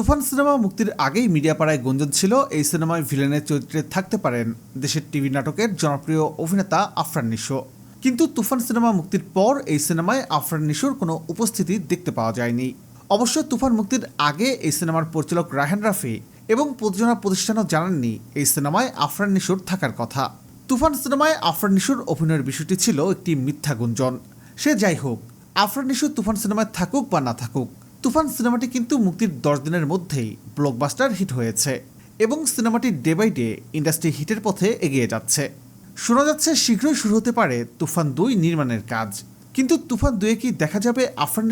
তুফান cinema মুক্তির আগেই media পাড়ায় গুঞ্জন ছিল। এই সিনেমায় ভিলেনের চরিত্রে থাকতে পারেন দেশের টিভি নাটকের জনপ্রিয় অভিনেতা আফরান নিশো। কিন্তু তুফান সিনেমা মুক্তির পর এই সিনেমায় আফরান নিশোর কোনো উপস্থিতি দেখতে পাওয়া যায়নি। অবশ্য তুফান মুক্তির আগে এই সিনেমার পরিচালক রায়হান রাফি এবং প্রযোজনা প্রতিষ্ঠানও জানাননি এই সিনেমায় আফরান নিশোর থাকার কথা। তুফান সিনেমায় আফরান নিশোর অভিনয়ের বিষয়টি ছিল একটি মিথ্যা গুঞ্জন। সে যাই হোক, আফরান নিশো তুফান সিনেমায় থাকুক বা না থাকুক তুফান সিনেমাটি কিন্তু মুক্তির দশ দিনের মধ্যেই ব্লকবাস্টার হিট হয়েছে এবং সিনেমাটি ডে বাই ডে ইন্ডাস্ট্রি হিটের পথে এগিয়ে যাচ্ছে। শোনা যাচ্ছে শীঘ্রই শুরু হতে পারে তুফান দুই নির্মাণের কাজ। কিন্তু তুফান দুয়ে কি দেখা যাবে আফরান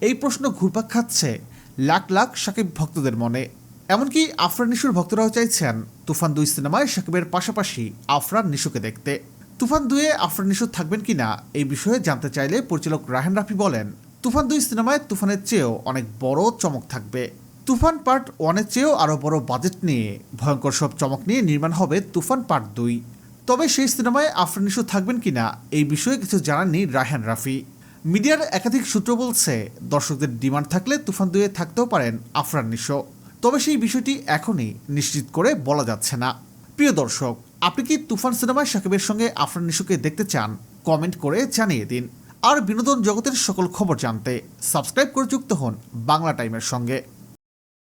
এই প্রশ্ন ঘুরপাক খাচ্ছে লাখ লাখ সাকিব ভক্তদের মনে। এমনকি আফরান নিশোর ভক্তরাও চাইছেন তুফান দুই সিনেমায় সাকিবের পাশাপাশি আফরান নিশোকে দেখতে। তুফান দুয়ে আফরান নিশো থাকবেন কিনা এই বিষয়ে জানতে চাইলে পরিচালক রাহান রাফি বলেন তুফান দুই সিনেমায় তুফানের চেয়েও অনেক বড় চমক থাকবে। তুফান পার্ট ওয়ানের চেয়েও আরও বড় বাজেট নিয়ে ভয়ঙ্কর সব চমক নিয়ে নির্মাণ হবে তুফান পার্ট দুই। তবে সেই সিনেমায় আফরান নিশো থাকবেন কিনা এই বিষয়ে কিছু জানাননি রায়হান রাফি। মিডিয়ার একাধিক সূত্র বলছে, দর্শকদের ডিমান্ড থাকলে তুফান দুয়ে থাকতেও পারেন আফরান নিশো। তবে সেই বিষয়টি এখনই নিশ্চিত করে বলা যাচ্ছে না। প্রিয় দর্শক, আপনি কি তুফান সিনেমায় সাকিবের সঙ্গে আফরান নিশোকে দেখতে চান? কমেন্ট করে জানিয়ে দিন। আর বিনোদন জগতের সকল খবর জানতে সাবস্ক্রাইব করে যুক্ত হন বাংলা টাইমের সঙ্গে।